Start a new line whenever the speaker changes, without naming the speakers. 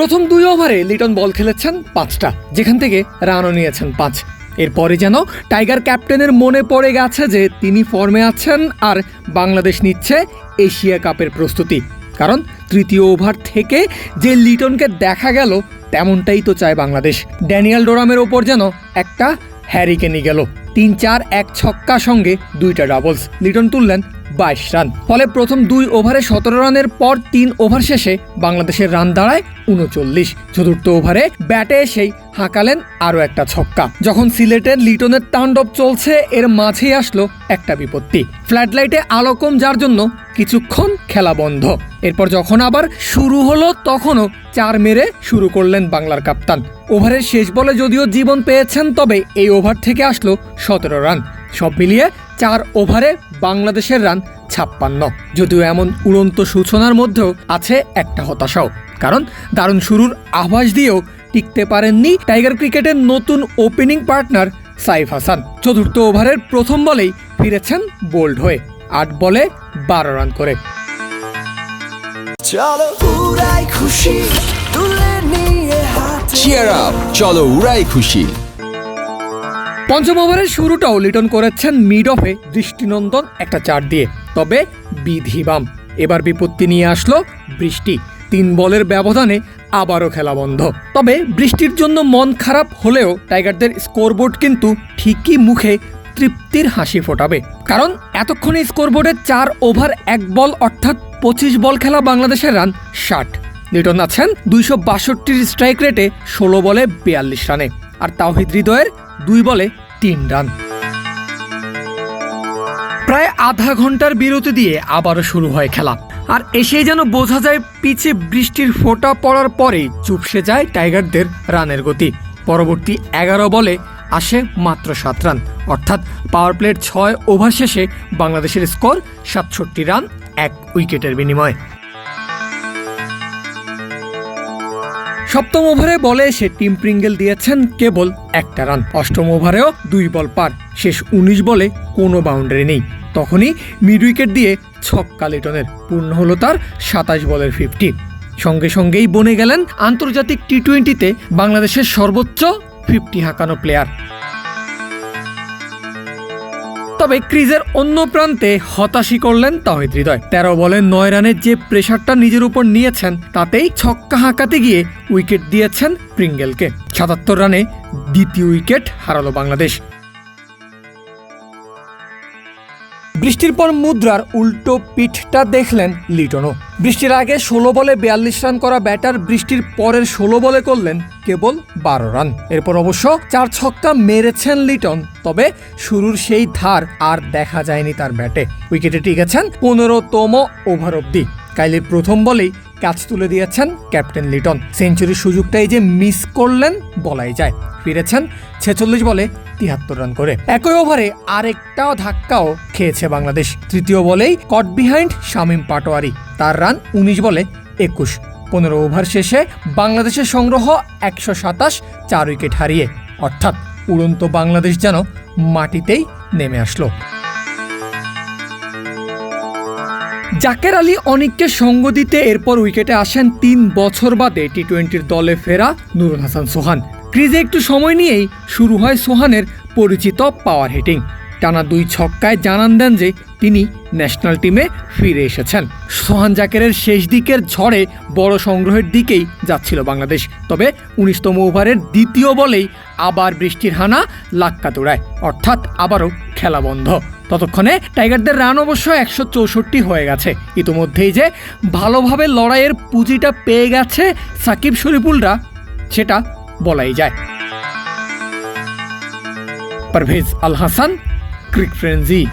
প্রথম দুই ওভারে লিটন বল খেলেছেন পাঁচটা, যেখান থেকে রানও নিয়েছেন পাঁচ। এরপরে যেন টাইগার ক্যাপ্টেনের মনে পড়ে গেছে যে তিনি ফর্মে আছেন আর বাংলাদেশ নিচ্ছে এশিয়া কাপের প্রস্তুতি। কারণ তৃতীয় ওভার থেকে যে লিটনকে দেখা গেল, তেমনটাই তো চায় বাংলাদেশ। ড্যানিয়েল ডোরামের ওপর যেন একটা হ্যারিকেনই গেল। তিন চার এক ছক্কা সঙ্গে দুইটা ডাবলস। লিটন তুললেন বাইশ রান। ফলে প্রথম দুই ওভারে সতেরো রানের পর তিন ওভার শেষে বাংলাদেশের রান দাঁড়ায় উনচল্লিশ। চতুর্থ ওভারে ব্যাটে এসেই হাঁকালেন আরও একটা ছক্কা। যখন সিলেটের লিটনের তাণ্ডব চলছে, এর মাঝেই আসলো একটা বিপত্তি। ফ্ল্যাট লাইটে আলো কম যার জন্য কিছুক্ষণ খেলা বন্ধ। এরপর যখন আবার শুরু হলো, তখনও চার মেরে শুরু করলেন বাংলার কাপ্তান। ওভারের শেষ বলে যদিও জীবন পেয়েছেন, তবে এই ওভার থেকে আসলো সতেরো রান। সব মিলিয়ে চার ওভারে বাংলাদেশের রান ছাপ্পান্ন। যদিও এমন উড়ন্ত সূচনার মধ্যেও আছে একটা হতাশাও কারণ দারুণ শুরুর আভাস দিয়েও টিকতে পারেননি টাইগার ক্রিকেটের নতুন ওপেনিং পার্টনার সাইফ হাসান। চতুর্থ ওভারের প্রথম বলেই ফিরেছেন বোল্ড হয়ে আট বলে বারো রান করে।
চলো উড়াই খুশি তুলে নিয়ে হাতে
চিয়ার আপ চলো উড়াই খুশি।
পঞ্চম ওভারের শুরুটাও লিটন করেছেন মিড অফে দৃষ্টিনন্দন একটা চার দিয়ে। তবে বিধিবাম, এবার বিপত্তি নিয়ে আসলো বৃষ্টি। তিন বলের ব্যবধানে আবারও খেলা বন্ধ। তবে বৃষ্টির জন্য মন খারাপ হলেও টাইগারদের স্কোরবোর্ড কিন্তু ঠিকই মুখে তৃপ্তির হাসি ফোটাবে। কারণ এতক্ষণে স্কোরবোর্ডে চার ওভার, এক বল অর্থাৎ পঁচিশ বল খেলা বাংলাদেশের রান, ষাট। লিটন আছেন দুইশো বাষট্টির স্ট্রাইক রেটে ষোলো বলে বিয়াল্লিশ রানে। আর তাওহিদ হৃদয়ের দুই বলে তিন রান। প্রায় আধা ঘণ্টার বিরতি দিয়ে আবারও শুরু হয় খেলা। আর এসেই যেন বোঝা যায় পিছে বৃষ্টির ফোঁটা পড়ার পরেই চুপসে যায় টাইগারদের রানের গতি। পরবর্তী এগারো বলে আসে মাত্র সাত রান। অর্থাৎ পাওয়ার প্লেট ছয় ওভার শেষে বাংলাদেশের স্কোর সাতষট্টি রান, এক উইকেটের বিনিময়ে। সপ্তম ওভারে বলে সে টিম প্রিঙ্গেল দিয়েছেন কেবল একটা রান। অষ্টম ওভারেও দুই বল পার। শেষ উনিশ বলে কোনো বাউন্ডারি নেই। তখনই মিড উইকেট দিয়ে ছক্কা লিটনের। পূর্ণ হলো তার সাতাশ বলের ফিফটি সঙ্গে সঙ্গেই বনে গেলেন আন্তর্জাতিক টি টোয়েন্টিতে বাংলাদেশের সর্বোচ্চ ফিফটি হাঁকানো প্লেয়ার তবে ক্রিজের অন্য প্রান্তে হতাশি করলেন তাহিদ হৃদয়। তেরো বলে নয় রানের যে প্রেশারটা নিজের উপর নিয়েছেন, তাতেই ছক্কা হাঁকাতে গিয়ে উইকেট দিয়েছেন প্রিঙ্গেলকে। সাতাত্তর রানে দ্বিতীয় উইকেট হারালো বাংলাদেশ। বৃষ্টির পর মুদ্রার উল্টো পিঠটা দেখলেন লিটনও। বৃষ্টির আগে ষোলো বলে বিয়াল্লিশ রান করা ব্যাটার বৃষ্টির পরের ষোলো বলে করলেন কেবল বারো রান। এরপর অবশ্য চার ছক্কা মেরেছেন লিটন, তবে শুরুর সেই ধার আর দেখা যায়নি তার ব্যাটে। উইকেটে টিকেছেন পনেরোতম ওভার অব্দি কাইলির প্রথম বলেই ক্যাচ তুলে দিয়েছেন ক্যাপ্টেন লিটন। সেঞ্চুরির সুযোগটাই যে মিস করলেন বলাই যায়। ফিরেছেন ছেচল্লিশ বলে তিয়াত্তর রান করে। একই ওভারে আরেকটাও ধাক্কাও খেয়েছে বাংলাদেশ। তৃতীয় বলেই কট বিহাইন্ড শামীম পাটোয়ারি। তার রান উনিশ বলে একুশ। পনেরো ওভার শেষে বাংলাদেশের সংগ্রহ একশো সাতাশ, চার উইকেট হারিয়ে। অর্থাৎ উড়ন্ত বাংলাদেশ যেন মাটিতেই নেমে আসলো। জাকের আলী অনেককে সঙ্গ দিতে এরপর উইকেটে আসেন তিন বছর বাদে টি টোয়েন্টির দলে ফেরা নুরুল হাসান সোহান। ক্রিজে একটু সময় নিয়েই শুরু হয় সোহানের পরিচিত পাওয়ার হিটিং টানা দুই ছক্কায় জানান দেন যে তিনি ন্যাশনাল টিমে ফিরে এসেছেন। সোহান জাকেরের শেষ দিকের ঝড়ে বড় সংগ্রহের দিকেই যাচ্ছিল বাংলাদেশ। তবে উনিশতম ওভারের দ্বিতীয় বলেই আবার বৃষ্টির হানা লাক্কা তোড়ায় অর্থাৎ আবারও খেলা বন্ধ। ততক্ষণে টাইগারদের রান অবশ্য একশো চৌষট্টি হয়ে গেছে। ইতোমধ্যেই যে ভালোভাবে লড়াইয়ের পুঁজিটা পেয়ে গেছে সাকিব শরীফুলরা, সেটা বলাই যায়। পারভেজ আল হাসান, ক্রিক ফ্রেন্সি।